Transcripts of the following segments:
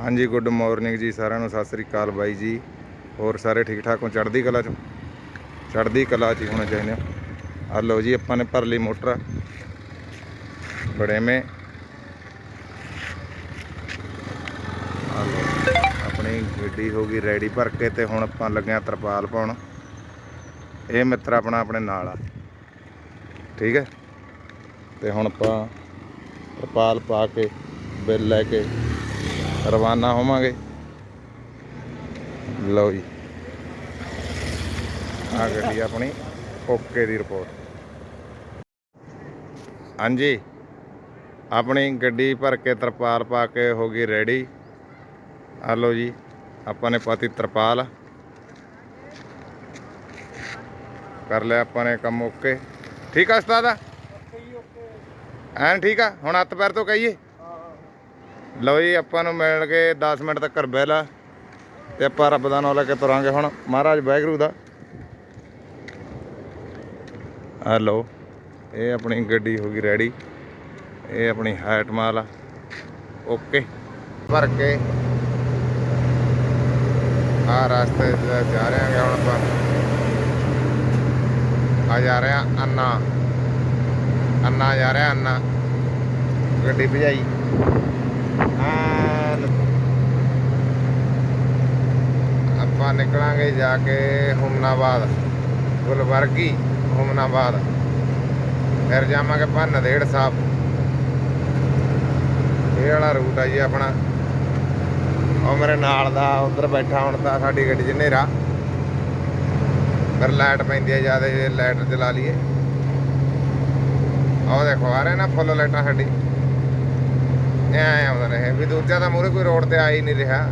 ਹਾਂਜੀ good morning ਜੀ, ਸਾਰਿਆਂ ਨੂੰ ਸਤਿ ਸ੍ਰੀ ਅਕਾਲ ਬਾਈ ਜੀ। ਹੋਰ ਸਾਰੇ ਠੀਕ ਠਾਕ ਹੋ? ਚੜ੍ਹਦੀ ਕਲਾ ਚ? ਚੜ੍ਹਦੀ ਕਲਾ ਚ ਹੀ ਹੋਣੇ ਚਾਹੀਦੇ। ਆ ਆ ਲਓ ਜੀ, ਆਪਾਂ ਨੇ ਭਰ ਲਈ ਮੋਟਰ। ਬੜੇ ਮੇ। ਆ ਲਓ, ਆਪਣੀ ਗੱਡੀ ਹੋ ਗਈ ਰੈਡੀ ਭਰ ਕੇ ਤੇ ਹੁਣ ਆਪਾਂ ਲੱਗਿਆ ਤਰਪਾਲ ਪਾਉਣ। ਇਹ ਮਿੱਤਰ ਆਪਣਾ ਆਪਣੇ ਨਾਲ ਆ। ਠੀਕ ਹੈ? ਤੇ ਹੁਣ ਆਪਾਂ ਤਰਪਾਲ ਪਾ ਕੇ, ਬਿੱਲ ਲੈ ਕੇ ਰਵਾਨਾ ਹੋਵਾਂਗੇ। ਲਓ ਜੀ। ਆ ਗੱਡੀ ਆਪਣੀ ਓਕੇ ਦੀ ਰਿਪੋਰਟ। ਹਾਂਜੀ। ਆਪਣੀ ਗੱਡੀ ਭਰ ਕੇ ਤਰਪਾਲ ਪਾ ਕੇ ਹੋ ਗਈ ਰੈਡੀ। ਆ ਲਓ ਜੀ ਆਪਾਂ ਨੇ ਪਾਤੀ ਤਰਪਾਲ। ਕਰ ਲਿਆ ਆਪਾਂ ਨੇ ਕੰਮ ਓਕੇ। ਠੀਕ ਆ ਉਸਤਾਦ? ਐਨ ਠੀਕ ਆ? ਹੁਣ ਹੱਥ ਪੈਰ ਤੋਂ ਕਹੀਏ। ਲਓ ਜੀ, ਆਪਾਂ ਨੂੰ ਮਿਲ ਕੇ 10 ਮਿੰਟ ਤੱਕ ਬੈਲ ਆ ਤੇ ਆਪਾਂ ਰੱਬ ਦਾ ਨਾਮ ਲੈ ਕੇ ਤੁਰਾਂਗੇ ਹੁਣ, ਮਹਾਰਾਜ ਵਾਹਿਗੁਰੂ ਦਾ। ਆ ਲਓ, ਇਹ ਆਪਣੀ ਗੱਡੀ ਹੋ ਗਈ ਰੈਡੀ ਇਹ ਆਪਣੀ ਹਾਈਟ ਮਾਲ ਆ। ਓਕੇ ਭਰ ਕੇ ਆ ਰਸਤੇ 'ਚ ਜਾ ਰਹੇ ਹਾਂ ਹੁਣ ਆਪਾਂ। ਆ ਜਾ ਰਹੇ ਹਾਂ ਅੰਨਾ। ਅੰਨਾ ਜਾ ਰਿਹਾ, ਅੰਨਾ। ਗੱਡੀ ਭਜਾਈ ਐਨ ਆਪਾਂ ਨਿਕਲਾਂਗੇ ਜਾ ਕੇ ਹੁਮਨਾਬਾਦ, ਗੁਲਬਰਗੀ, ਹੁਮਨਾਬਾਦ। ਫਿਰ ਜਾਵਾਂਗੇ ਆਪਾਂ ਸਾਹਿਬ। ਇਹ ਵਾਲਾ ਰੂਟ ਆ ਜੀ ਆਪਣਾ। ਉਹ ਮੇਰੇ ਨਾਲ ਦਾ, ਉਧਰ ਬੈਠਾ ਹੁਣ ਤਾਂ ਸਾਡੀ ਗੱਡੀ 'ਚ ਹਨੇਰਾ। ਫਿਰ ਲਾਈਟ ਪੈਂਦੀ ਹੈ ਜ਼ਿਆਦਾ, ਜੇ ਲਾਈਟ ਜਲਾ ਲਈਏ। ਆਹ ਦੇਖੋ, ਆ ਰਹੇ ਨਾ ਫੁੱਲ ਲਾਈਟਾਂ ਸਾਡੀ। ਐ ਆਉਂਦਾ ਰਹੇ। ਵੀ ਦੂਜਾ ਤਾਂ ਮੂਰੇ ਕੋਈ ਰੋਡ ਤੇ ਆ ਹੀ ਨਹੀਂ ਰਿਹਾ।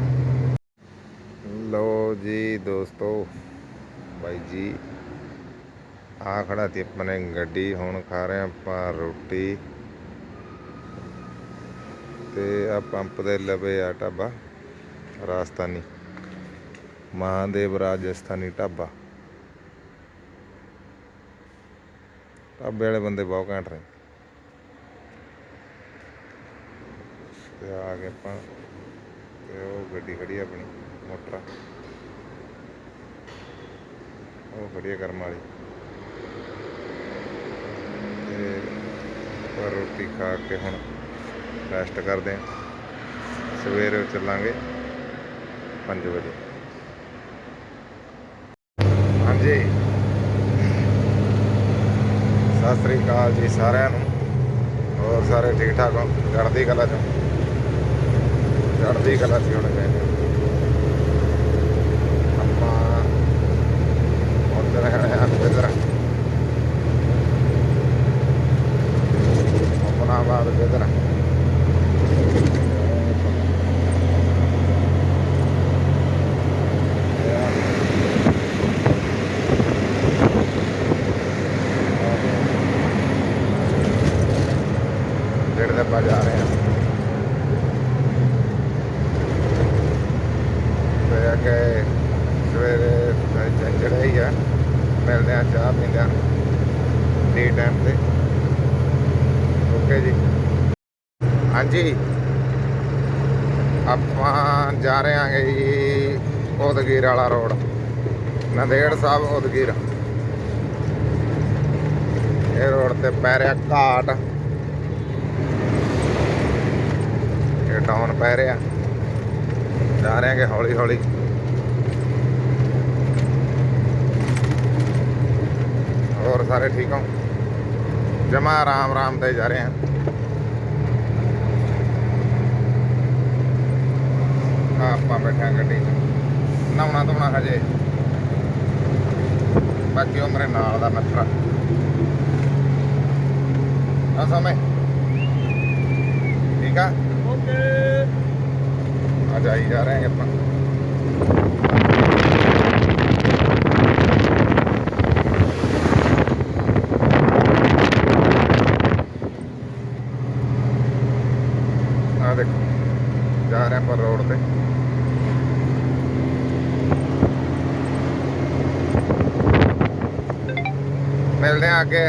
ਜੀ, ਦੋਸਤੋ। ਬਾਈ ਜੀ ਆ ਖੜਾ ਤੀ ਆਪਣੇ ਗੱਡੀ, ਹੁਣ ਖਾ ਰਹੇ ਆਪਾਂ ਰੋਟੀ। ਤੇ ਆ ਪੰਪ ਦੇ ਲਵੇ ਆ ਢਾਬਾ ਰਾਜਸਥਾਨੀ ਮਹਾਦੇਵ ਰਾਜਸਥਾਨੀ ਢਾਬਾ। ਢਾਬੇ ਵਾਲੇ ਬੰਦੇ ਬਹੁਤ ਘੈਂਟ ਰਹੇ ਤੇ ਆ ਗਏ ਆਪਾਂ, ਤੇ ਉਹ ਗੱਡੀ ਖੜੀ ਆਪਣੀ, ਮੋਟਰ। ਉਹ ਵਧੀਆ ਆ ਕਰਮ ਵਾਲੀ। ਤੇ ਆਪਾਂ ਰੋਟੀ ਖਾ ਕੇ ਹੁਣ ਰੈਸਟ ਕਰਦੇ ਆ ਸਵੇਰੇ ਚੱਲਾਂਗੇ 5 ਵਜੇ। ਹਾਂਜੀ। ਸਤਿ ਸ੍ਰੀ ਅਕਾਲ ਜੀ ਸਾਰਿਆਂ ਨੂੰ। ਹੋਰ ਸਾਰੇ ਠੀਕ ਠਾਕ ਹੋ? ਚੜ੍ਹਦੀ ਕਲਾ ਚ? ਚੜ੍ਹਦੀ ਕਲਾ ਚ ਹੋਣੇ ਚਾਹੀਦੇ ਆਪਾਂ ਉੱਧਰ ਹੈ ਅੰਦਰ ਆਪਣਾ ਬਾਦ ਕਿਧਰ ਜਿਹੜੇ ਦੇ ਆਪਾਂ ਜਾ ਰਹੇ ਹਾਂ ਤੇ ਆ ਕੇ ਸਵੇਰੇ ਚੰਚੜਾ ਹੀ ਆ ਮਿਲਦੇ ਆ, ਚਾਹ ਪੀਂਦੇ ਆ ਡੀ ਟਾਈਮ ਤੇ। ਓਕੇ ਜੀ। ਹਾਂਜੀ। ਆਪਾਂ ਜਾ ਰਹੇ ਆਂਗੇ ਜੀ ਉਦਗੀਰ ਵਾਲਾ ਰੋਡ। ਨੰਦੇੜ ਸਾਹਿਬ ਉਦਗੀਰ। ਇਹ ਰੋਡ ਤੇ ਪੈ ਰਿਹਾ ਘਾਟ। ਇਹ ਡਾਊਨ ਪੈ ਰਿਹਾ। ਜਾ ਰਹੇ ਆਂਗੇ ਹੌਲੀ ਹੌਲੀ ਠੀਕ ਹੋ? ਜਮਾ ਆਰਾਮ ਆਰਾਮ ਤੇ ਜਾ ਰਹੇ ਹਾਂ। ਆਹ ਆਪਾਂ ਬੈਠਾ ਗੱਡੀ 'ਚ। ਨਹਾਉਣਾ ਧੋਣਾ ਹਜੇ। ਬਾਕੀ ਉਹ ਮੇਰੇ ਨਾਲ ਦਾ ਮਿੱਤਰ ਆ। ਸਮੇਂ। ਠੀਕ ਆ? ਓਕੇ। ਆ ਜਾਈ ਜਾ ਰਹੇ ਹਾਂ ਆਪਾਂ ਆ ਦੇਖੋ ਜਾ ਰਹੇ ਆਪਾਂ ਰੋਡ ਤੇ ਮਿਲਦੇ ਆ ਅੱਗੇ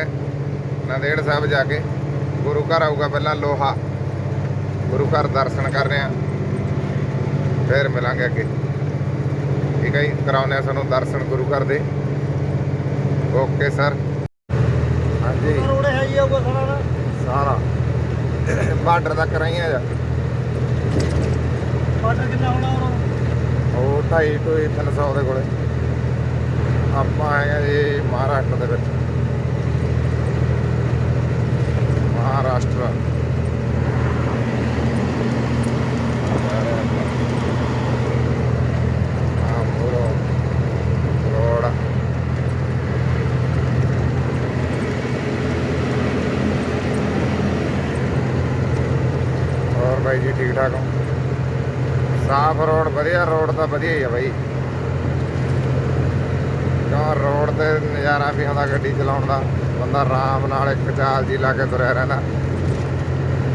ਨੰਦੇੜ ਸਾਹਿਬ ਜਾ ਕੇ ਗੁਰੂ ਘਰ ਆਊਗਾ ਪਹਿਲਾਂ ਲੋਹਾ। ਗੁਰੂ ਘਰ ਦਰਸ਼ਨ ਕਰ ਰਹੇ ਆ। ਫਿਰ ਮਿਲਾਂਗੇ ਅੱਗੇ। ਠੀਕ ਹੈ ਜੀ ਆ ਸਾਨੂੰ ਦਰਸ਼ਨ ਗੁਰੂ ਘਰ ਦੇ। Okay sir. ਹਾਂਜੀ। ਰੋਡ ਹੈ ਹੀ ਆਊਗਾ ਸਾਰਾ। ਬਾਰਡਰ ਤੱਕ ਰਹੀਆਂ ਜਾ ਬਾਰਡਰ ਕਿੰਨਾ ਹੋਣਾ ਉਹ 2.5 ਤੋਂ 300 ਦੇ ਕੋਲੇ। ਆਪਾਂ ਆਏ ਆ ਜੀ ਮਹਾਰਾਸ਼ਟਰ ਦੇ ਵਿੱਚ ਮਹਾਰਾਸ਼ਟਰ ਆ ਮੋਰੋ ਰੋਡ ਹੋਰ ਬਾਈ ਜੀ ਠੀਕ ਠਾਕ ਹੋ ਸਾਫ਼ ਰੋਡ ਵਧੀਆ ਰੋਡ ਤਾਂ ਵਧੀਆ ਹੀ ਆ ਬਾਈ। ਕਿਉਂ ਰੋਡ ਤੇ ਨਜ਼ਾਰਾ ਵੀ ਆਉਂਦਾ ਗੱਡੀ ਚਲਾਉਣ ਦਾ। ਬੰਦਾ ਆਰਾਮ ਨਾਲ ਇੱਕ ਚਾਲ ਜੀ ਲਾ ਕੇ ਤੁਰਿਆ ਰਹਿੰਦਾ।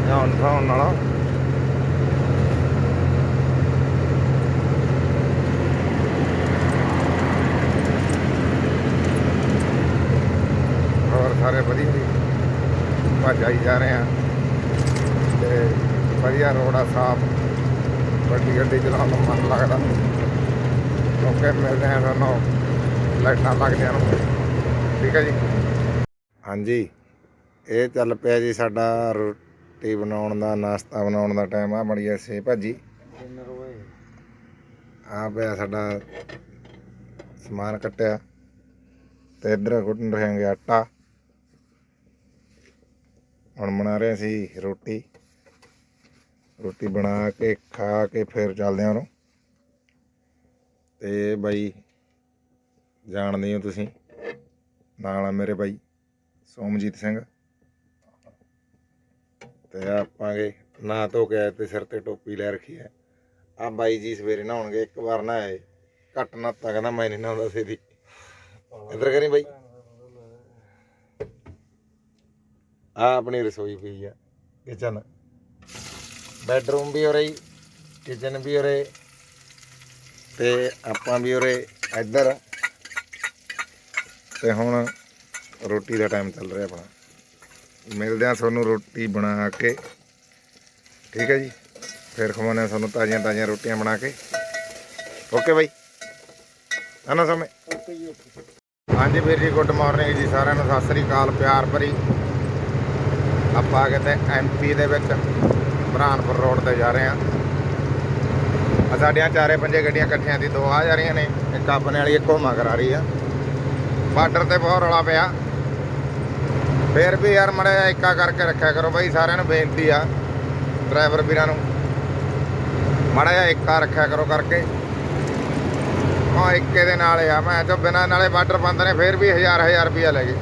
ਧਿਆਨ ਫਾਉਣ ਨਾਲੋਂ। ਹੋਰ ਸਾਰੇ ਵਧੀਆ ਜੀ। ਭੱਜ ਆਈ ਜਾ ਰਹੇ ਆ ਤੇ ਵਧੀਆ ਰੋਡ ਆ ਸਾਫ਼। ਵੱਡੀ ਗੱਡੀ ਚਲਾਉਣ ਨੂੰ ਮਨ ਲੱਗਦਾ। ਕਿਉਂਕਿ ਮਿਲਦੇ ਆ ਤੁਹਾਨੂੰ। ਲਾਈਟਾਂ ਲੱਗਦੀਆਂ ਨੂੰ। ਠੀਕ ਹੈ ਜੀ। ਹਾਂਜੀ। ਇਹ ਚੱਲ ਪਿਆ ਜੀ ਸਾਡਾ ਰੋਟੀ ਬਣਾਉਣ ਦਾ ਨਾਸ਼ਤਾ ਬਣਾਉਣ ਦਾ ਟਾਈਮ ਆ। ਮੜੀ ਸੇ ਭਾਜੀ। ਆ ਪਿਆ ਸਾਡਾ ਸਮਾਨ ਕੱਟਿਆ। ਤੇ ਇੱਧਰ ਗੁੱਟਣ ਰਹੇਂਗੇ ਆਟਾ। ਹੁਣ ਬਣਾ ਰਹੇ ਸੀ ਰੋਟੀ। ਰੋਟੀ ਬਣਾ ਕੇ ਖਾ ਕੇ ਫਿਰ ਚੱਲਦੇ ਹਾਂ ਉਰੋਂ ਤੇ ਬਾਈ ਜਾਣਦੇ ਹੋ ਤੁਸੀਂ। ਨਾਲ ਆ ਮੇਰੇ ਬਾਈ ਸੋਮਜੀਤ ਸਿੰਘ। ਤੇ ਆਪਾਂ ਗਏ ਨਾ ਧੋ ਕੇ ਆਏ ਤੇ ਸਿਰ ਤੇ ਟੋਪੀ ਲੈ ਰੱਖੀ ਹੈ। ਆ ਬਾਈ ਜੀ ਸਵੇਰੇ ਨਹਾਉਣਗੇ, ਇੱਕ ਵਾਰ ਨਾ ਆਏ ਘੱਟ ਨਹਾਤਾ ਕਹਿੰਦਾ ਮੈਂ ਨਹੀਂ ਨਹਾਉਂਦਾ ਸੀ ਇੱਧਰ ਕਰੀ ਬਾਈ। ਆ ਆਪਣੀ ਰਸੋਈ ਪਈ ਆ, ਕਿਚਨ। ਬੈਡਰੂਮ ਵੀ ਉਰੇ ਹੀ, ਕਿਚਨ ਵੀ ਉਰੇ। ਤੇ ਆਪਾਂ ਵੀ ਉਰੇ ਇੱਧਰ ਤੇ ਹੁਣ ਰੋਟੀ ਦਾ ਟਾਈਮ ਚੱਲ ਰਿਹਾ ਆਪਣਾ। ਮਿਲਦੇ ਆ ਤੁਹਾਨੂੰ ਰੋਟੀ ਬਣਾ ਕੇ। ਠੀਕ ਹੈ ਜੀ? ਫਿਰ ਖਵਾਉਂਦੇ ਹਾਂ ਤੁਹਾਨੂੰ ਤਾਜ਼ੀਆਂ ਤਾਜ਼ੀਆਂ ਰੋਟੀਆਂ ਬਣਾ ਕੇ। ਓਕੇ ਬਾਈ। ਆਨਾ ਸਮੇਂ? ਓਕੇ ਜੀ ਓਕੇ ਹਾਂਜੀ ਵੀਰ ਜੀ ਗੁੱਡ ਮਾਰਨਿੰਗ ਜੀ ਸਾਰਿਆਂ ਨੂੰ। ਸਤਿ ਸ੍ਰੀ ਅਕਾਲ, ਪਿਆਰ ਭਰੀ। ਆਪਾਂ ਕਿਤੇ ਐਮਪੀ ਦੇ ਵਿੱਚ ਬਰਾਨਪੁਰ ਰੋਡ ਤੇ ਜਾ ਰਹੇ ਹਾਂ। ਆ ਸਾਡੀਆਂ ਚਾਰੇ ਪੰਜੇ ਗੱਡੀਆਂ ਇਕੱਠੀਆਂ ਦੀ ਦੋ ਆ ਜਾ ਰਹੀਆਂ ਨੇ, ਇੱਕ ਆਪਣੇ ਵਾਲੀ, ਇੱਕ ਮਗਰ ਕਰਾ ਰਹੀ ਆ। ਬਾਰਡਰ ਤੇ ਬਹੁਤ ਰੌਲਾ ਪਿਆ। ਫੇਰ ਵੀ ਯਾਰ ਮੜਿਆ ਇੱਕਾ ਕਰਕੇ ਰੱਖਿਆ ਕਰੋ ਬਾਈ, ਸਾਰਿਆਂ ਨੂੰ ਬੇਨਤੀ ਆ, ਡਰਾਈਵਰ ਵੀਰਾਂ ਨੂੰ। ਮਾੜਾ ਜਿਹਾ ਇੱਕਾ ਰੱਖਿਆ ਕਰੋ ਕਰਕੇ। ਉਹ ਇੱਕੇ ਦੇ ਨਾਲ ਆ, ਮੈਂ ਤਾਂ ਬਿਨਾਂ ਨਾਲੇ ਬਾਰਡਰ ਬੰਦ ਨੇ, ਫੇਰ ਵੀ ਹਜ਼ਾਰ ਹਜ਼ਾਰ ਰੁਪਿਆ ਲੈ ਗਏ।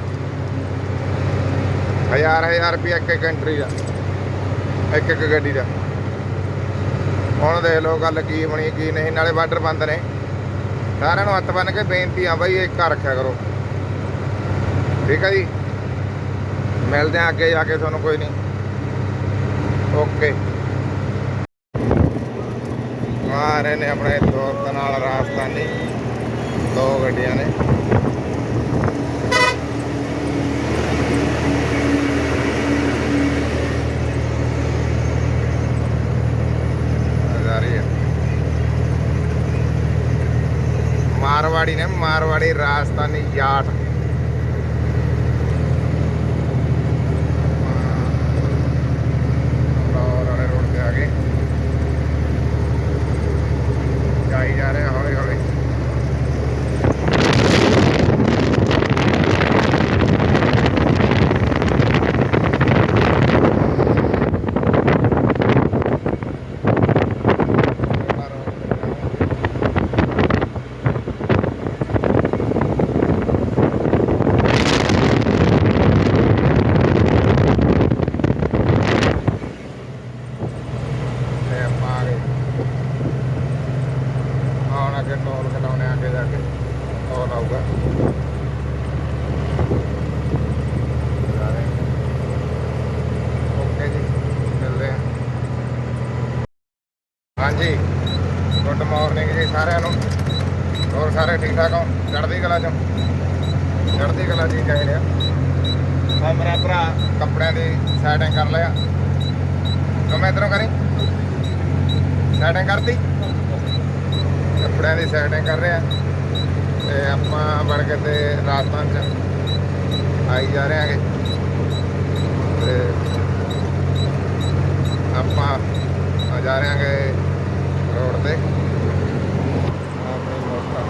ਹਜ਼ਾਰ ਹਜ਼ਾਰ ਰੁਪਿਆ ਇੱਕ ਇੱਕ ਕੰਟਰੀ ਦਾ, ਇੱਕ ਇੱਕ ਗੱਡੀ ਦਾ। ਹੁਣ ਦੇਖ ਲਓ ਗੱਲ ਕੀ ਬਣੀ, ਕੀ ਨਹੀਂ, ਨਾਲੇ ਬਾਰਡਰ ਬੰਦ ਨੇ। ਸਾਰਿਆਂ ਨੂੰ ਹੱਥ ਬੰਨ ਕੇ ਬੇਨਤੀ ਆ ਬਾਈ, ਇੱਕਾ ਰੱਖਿਆ ਕਰੋ। ਠੀਕ ਹੈ ਜੀ? ਮਿਲਦੇ ਆ ਅੱਗੇ ਜਾ ਕੇ ਤੁਹਾਨੂੰ, ਕੋਈ ਨਹੀਂ। ਓਕੇ। ਆ ਰਹੇ ਨੇ ਆਪਣੇ ਦੋਸਤ ਨਾਲ ਰਾਜਸਥਾਨੀ ਦੋ ਗੱਡੀਆਂ ਨੇ ਆ ਜਾ ਰਹੀ ਹੈ ਮਾਰਵਾੜੀ ਨੇ ਮਾਰਵਾੜੀ ਰਾਜਸਥਾਨੀ ਜਾਟ ਲਾਹੌਰ ਵਾਲੇ ਰੋਡ ਤੇ ਆ ਗਏ ਜਾਈ ਜਾ ਰਹੇ ਹਾਂ ਹੌਲੀ ਹੌਲੀ ਤੇ ਆਪਾਂ ਆ ਗਏ ਆਉਣ ਅੱਗੇ ਟੋਲ ਕਟਾਉਣੇ ਆ ਅੱਗੇ ਜਾ ਕੇ ਟੋਲ ਆਊਗਾ ਓਕੇ ਜੀ ਮਿਲਦੇ ਆ ਹਾਂਜੀ ਗੁੱਡ ਮਾਰਨਿੰਗ ਜੀ ਸਾਰਿਆਂ ਨੂੰ ਹੋਰ ਸਾਰੇ ਠੀਕ ਠਾਕ ਹੋ ਚੜ੍ਹਦੀ ਕਲਾ ਚੋਂ ਚੜ੍ਹਦੀ ਕਲਾ ਜੀ ਕਹਿ ਰਿਹਾ ਆ ਮੇਰਾ ਭਰਾ ਕੱਪੜਿਆਂ ਦੀ ਸੈਟਿੰਗ ਕਰ ਲਿਆ। ਤੂੰ ਮੈਂ ਇਧਰੋਂ ਕਰੀ। ਸੈਟਿੰਗ ਕਰਤੀ। ਕੱਪੜਿਆਂ ਦੀ ਸੈਟਿੰਗ ਕਰ ਰਿਹਾ। ਆ ਤੇ ਆਪਾਂ ਬਣ ਕੇ ਤੇ ਰਾਤਾਂ ਚ ਆਈ ਜਾ ਰਹੇ ਆਂਗੇ ਤੇ ਆਪਾਂ ਆ ਜਾ ਰਹੇ ਆਂਗੇ ਰੋਡ ਤੇ ਆਪਣੀ ਮੋਟਰ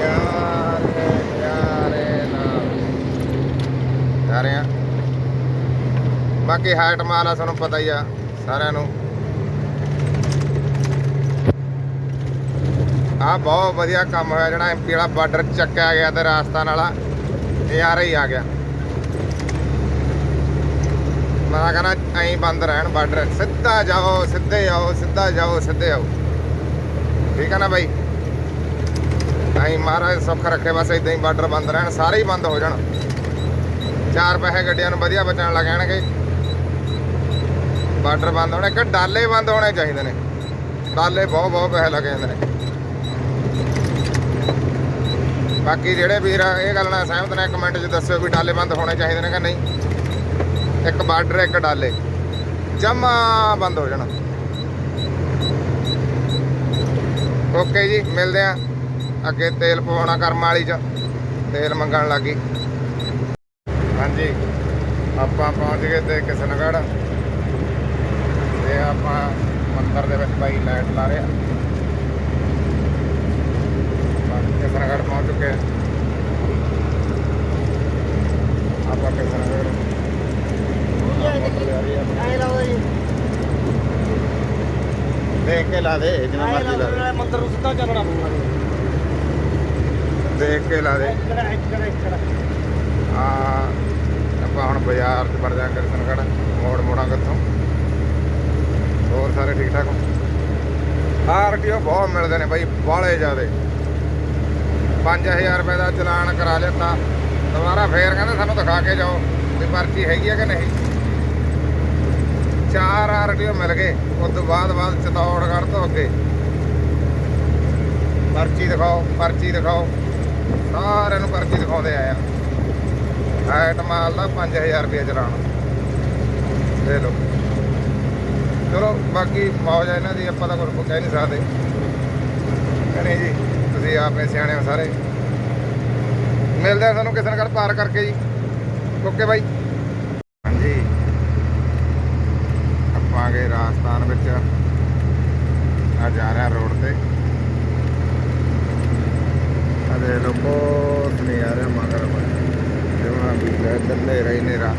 ਯਾਰੇ ਯਾਰੇ ਨਾਲ ਜਾ ਰਹੇ ਆ ਬਾਕੀ ਹਾਈਟ ਮਾਲ ਆ, ਤੁਹਾਨੂੰ ਪਤਾ ਹੀ ਆ, ਸਾਰਿਆਂ ਨੂੰ। ਆ ਬਹੁਤ ਵਧੀਆ ਕੰਮ ਹੋਇਆ, ਜਿਹੜਾ ਐਮਪੀ ਵਾਲਾ ਬਾਰਡਰ ਚੱਕਿਆ ਗਿਆ ਤੇ ਰਾਜਸਥਾਨ ਵਾਲਾ ਨਜ਼ਾਰਾ ਹੀ ਆ ਗਿਆ। ਮੈਂ ਕਹਿੰਦਾ, ਐਂ ਬੰਦ ਰਹਿਣ ਬਾਰਡਰ ਸਿੱਧਾ ਜਾਓ, ਸਿੱਧੇ ਆਓ, ਸਿੱਧਾ ਜਾਓ, ਸਿੱਧੇ ਆਓ। ਠੀਕ ਹੈ ਨਾ ਬਾਈ? ਐਂ ਮਹਾਰਾਜ, ਸੁੱਖ ਰੱਖੇ, ਬਸ ਇਦਾਂ ਹੀ ਬਾਰਡਰ ਬੰਦ ਰਹਿਣ, ਸਾਰੇ ਹੀ ਬੰਦ ਹੋ ਜਾਣ। ਚਾਰ ਪੈਸੇ ਗੱਡੀਆਂ ਨੂੰ ਵਧੀਆ ਬਚਣ ਲੱਗਣਗੇ ਬਾਰਡਰ ਬੰਦ ਹੋਣੇ, ਕਿ ਡਾਲੇ ਬੰਦ ਹੋਣੇ ਚਾਹੀਦੇ ਨੇ। ਡਾਲੇ ਬਹੁਤ ਬਹੁਤ ਪੈਸੇ ਲੱਗ ਜਾਂਦੇ ਨੇ। ਬਾਕੀ ਜਿਹੜੇ ਵੀਰ ਇਹ ਗੱਲ ਨਾਲ ਸਹਿਮਤ ਨੇ ਕਮੈਂਟ 'ਚ ਦੱਸਿਓ ਵੀ ਡਾਲੇ ਬੰਦ ਹੋਣੇ ਚਾਹੀਦੇ ਨੇ ਕਿ ਨਹੀਂ। ਇੱਕ ਬਾਰਡਰ, ਇੱਕ ਡਾਲੇ। ਜਮਾ ਬੰਦ ਹੋ ਜਾਣਾ। ਓਕੇ ਜੀ, ਮਿਲਦੇ ਆ। ਅੱਗੇ ਤੇਲ ਪਵਾਉਣਾ ਕਰਮ ਵਾਲੀ 'ਚ, ਤੇਲ ਮੰਗਣ ਲੱਗੀ। ਹਾਂਜੀ, ਆਪਾਂ ਪਹੁੰਚ ਗਏ ਤੇ ਕਿਸ਼ਨਗੜ੍ਹ। ਤੇ ਆਪਾਂ ਮੰਦਰ ਦੇ ਵਿੱਚ ਭਾਈ ਲਾਈਟ ਲਾ ਰਿਹਾ ਕਿਸ਼ਨਗੜ੍ਹ ਪਹੁੰਚ ਚੁੱਕੇ ਆਪਾਂ ਜਾ ਰਹੀ ਆ ਜੀ। ਦੇਖ ਕੇ ਲਾ ਦੇ ਆਏ ਮਰਜ਼ੀ ਲਾ ਦੇ। ਮੰਦਰ ਨੂੰ ਸਿੱਧਾ ਚੱਲਣਾ ਪਊਗਾ ਜੀ। ਦੇਖ ਕੇ ਲਾ ਦੇ। ਆ ਆਪਾਂ ਹੁਣ ਬਾਜ਼ਾਰ 'ਚ ਵੜ ਜਾਾਂਗੇ ਕਿਸ਼ਨਗੜ੍ਹ ਮੋੜ ਮੋੜਾਂਗੇ ਇੱਥੋਂ ਹੋਰ ਸਾਰੇ ਠੀਕ ਠਾਕ ਹੋ? ਆਰਟੀਓ ਬਹੁਤ ਮਿਲਦੇ ਨੇ ਬਾਈ ਬਾਹਲੇ ਜ਼ਿਆਦੇ। 5000 ਰੁਪਏ ਦਾ ਚਲਾਨ ਕਰਾ ਲਿਆ ਦੁਬਾਰਾ ਫੇਰ ਕਹਿੰਦੇ ਸਾਨੂੰ ਦਿਖਾ ਕੇ ਜਾਓ ਵੀ ਪਰਚੀ ਹੈਗੀ ਆ ਕਿ ਨਹੀਂ। ਚਾਰ ਆਰਟੀਓ ਮਿਲ ਗਏ, ਉਸ ਤੋਂ ਬਾਅਦ ਬਾਅਦ ਚਤੌੜਗੜ੍ਹ ਤੋਂ ਅੱਗੇ। ਪਰਚੀ ਦਿਖਾਓ ਪਰਚੀ ਦਿਖਾਓ। ਸਾਰਿਆਂ ਨੂੰ ਪਰਚੀ ਦਿਖਾਉਂਦੇ ਆਇਆ ਹਾਈਟ ਮਾਲ ਦਾ 5000 ਰੁਪਏ ਚਲਾਨ। ਦੇ ਲਓ। ਚਲੋ, ਬਾਕੀ ਮੌਜ ਆ ਇਹਨਾਂ ਦੀ, ਆਪਾਂ ਤਾਂ ਕੋਈ ਕਹਿ ਨਹੀਂ ਸਕਦੇ। ਕਹਿੰਦੇ ਜੀ, ਤੁਸੀਂ ਆਪੇ ਸਿਆਣੇ ਹੋ ਸਾਰੇ। ਮਿਲਦੇ ਆ ਤੁਹਾਨੂੰ ਕਿਸੇ ਪਾਰ ਕਰਕੇ ਜੀ। Okay bye. ਹਾਂਜੀ। ਆਪਾਂ ਗਏ ਰਾਜਸਥਾਨ ਵਿੱਚ। ਆ ਜਾ ਰਿਹਾ ਰੋਡ ਤੇ। ਅਰੇ ਲੋਕੋ ਨਹੀਂ ਆ ਮਗਰ ਜਮਾ ਵੀ ਇੱਧਰ ਨੇਰਾ ਹੀ ਨੇਰਾ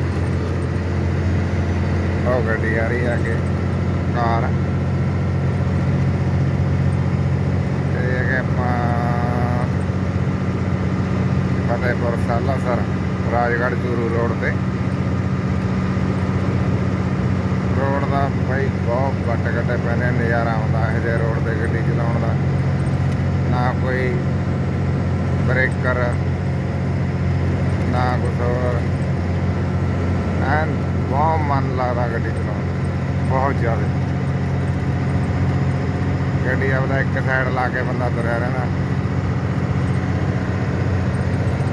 ਉਹ ਗੱਡੀ ਆ ਰਹੀ ਆ ਕੇ ਕਾਰ ਇਹ ਆਪਾਂ ਫਤਿਹਪੁਰ ਸਾਲਾਸਰ, ਰਾਜਗੜ੍ਹ, ਚੂਰੂ ਰੋਡ ਤੇ। ਰੋਡ ਦਾ ਭਾਈ ਬਹੁਤ ਵੱਟ ਗੱਡੇ ਪੈਣੇ ਨਜ਼ਾਰਾ ਆਉਂਦਾ ਇਹ ਜਿਹੇ ਰੋਡ ਤੇ ਗੱਡੀ ਚਲਾਉਣ ਦਾ। ਨਾ ਕੋਈ ਬ੍ਰੇਕਰ, ਨਾ ਕੁਛ ਹੋਰ। ਐਨ ਬਹੁਤ ਮਨ ਲੱਗਦਾ ਗੱਡੀ ਚਲਾਉਣ ਬਹੁਤ ਜ਼ਿਆਦਾ। ਗੱਡੀ ਆਪਦਾ ਇੱਕ ਸਾਈਡ ਲਾ ਕੇ ਬੰਦਾ ਤੁਰਿਆ ਰਹਿੰਦਾ।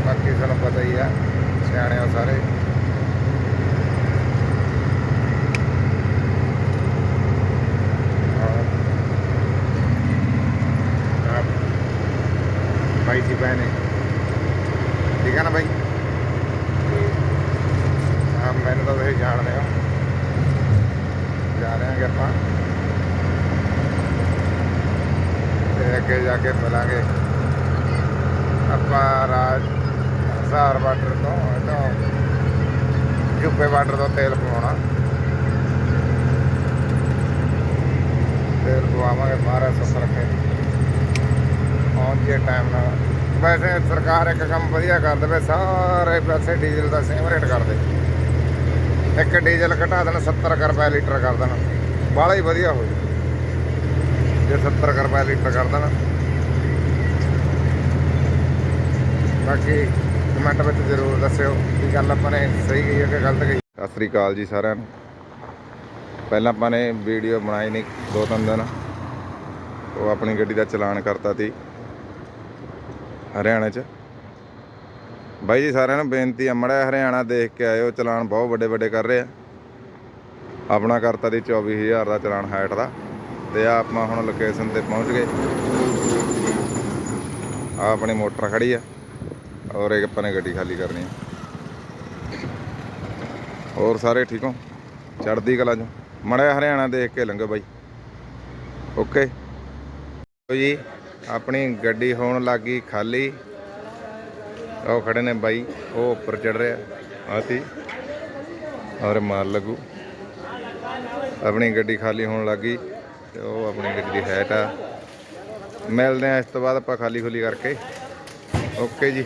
ਬਾਕੀ ਸਾਨੂੰ ਪਤਾ ਹੀ ਆ, ਸਿਆਣੇ ਹੋ ਸਾਰੇ ਔਰ ਆਪ ਭਾਈ ਜੀ ਬਹਿਨੇ ਠੀਕ ਹੈ ਨਾ ਭਾਈ ਹਾਂ ਮੈਨੂੰ ਤਾਂ ਤੁਸੀਂ ਜਾਣਦੇ ਹੋ ਜਾ ਰਹੇ ਹਾਂ ਆਪਾਂ ਤੇ ਅੱਗੇ ਜਾ ਕੇ ਮਿਲਾਂਗੇ ਆਪਾਂ ਰਾਜ ਹਜ਼ਾਰ ਵਾਟਰ ਤੋਂ ਤੋਂ ਯੂਪੇ ਵਾਟਰ ਤੋਂ ਤੇਲ ਪਵਾਉਣਾ। ਤੇਲ ਪਵਾਵਾਂਗੇ, ਮਹਾਰਾਜ ਸੁੱਖ ਰੱਖੇ। ਪਹੁੰਚ ਜੇ ਟਾਈਮ ਨਾਲ। ਵੈਸੇ ਸਰਕਾਰ ਇੱਕ ਕੰਮ ਵਧੀਆ ਕਰ ਦੇਵੇ ਸਾਰੇ ਪੈਸੇ ਡੀਜ਼ਲ ਦਾ ਸੇਮ ਰੇਟ ਕਰ ਦੇ ਇੱਕ ਡੀਜ਼ਲ ਘਟਾ ਦੇਣ 70 ਕੁ ਰੁਪਏ ਲੀਟਰ ਕਰ ਦੇਣ। ਬਾਹਲਾ ਹੀ ਵਧੀਆ ਹੋ ਜਾਊ। ਜੇ 70 ਕੁ ਰੁਪਏ ਲੀਟਰ ਕਰ ਦੇਣ। ਬਾਕੀ ਕਮੈਂਟ ਵਿੱਚ ਜ਼ਰੂਰ ਦੱਸਿਓ ਕਿ ਗੱਲ ਆਪਾਂ ਨੇ ਸਹੀ ਕਹੀ ਹੈ ਕਿ ਗਲਤ ਕਹੀ ਸਤਿ ਸ੍ਰੀ ਅਕਾਲ ਜੀ ਸਾਰਿਆਂ ਨੂੰ। ਪਹਿਲਾਂ ਆਪਾਂ ਨੇ ਵੀਡੀਓ ਬਣਾਈ ਨਹੀਂ, ਦੋ ਤਿੰਨ ਦਿਨ। ਉਹ ਆਪਣੀ ਗੱਡੀ ਦਾ ਚਲਾਨ ਕਰਤਾ ਸੀ, ਹਰਿਆਣਾ 'ਚ। ਬਾਈ ਜੀ ਸਾਰਿਆਂ ਨੂੰ ਬੇਨਤੀ ਆ, ਮੜਾ ਹਰਿਆਣਾ ਦੇਖ ਕੇ ਆਇਓ, ਚਲਾਨ ਬਹੁਤ ਵੱਡੇ ਵੱਡੇ ਕਰ ਰਹੇ ਆ। ਆਪਣਾ ਕਰਤਾ ਦੀ 24000 ਦਾ ਚਲਾਨ ਹਾਈਟ ਦਾ, ਤੇ ਆ ਆਪਾਂ ਹੁਣ ਲੋਕੇਸ਼ਨ ਤੇ ਪਹੁੰਚ ਗਏ। ਆ ਆਪਣੀ ਮੋਟਰ ਖੜੀ ਆ। ਔਰ ਇੱਕ ਆਪਾਂ ਨੇ ਗੱਡੀ ਖਾਲੀ ਕਰਨੀ ਹੈ। ਹੋਰ ਸਾਰੇ ਠੀਕ ਹੋ? ਚੜਦੀ ਕਲਾ ਚ। ਮੜਾ ਹਰਿਆਣਾ ਦੇਖ ਕੇ ਲੰਘੋ ਬਾਈ। ਓਕੇ ਜੀ, ਆਪਣੀ ਗੱਡੀ ਹੋਣ ਲੱਗੀ ਖਾਲੀ। ਉਹ ਖੜੇ ਨੇ ਬਾਈ, ਉਹ ਉੱਪਰ ਚੜ ਰਿਹਾ। ਆਤੀ ਔਰ ਮਾਰ ਲੱਗੂ। ਆਪਣੀ ਗੱਡੀ ਖਾਲੀ ਹੋਣ ਲੱਗੀ ਤੇ ਉਹ ਆਪਣੀ ਗੱਡੀ ਦੀ ਹੈਟ ਆ। ਮਿਲਦੇ ਆ ਇਸ ਤੋਂ ਬਾਅਦ ਆਪਾਂ ਖਾਲੀ ਖੁਲੀ ਕਰਕੇ। ਓਕੇ ਜੀ।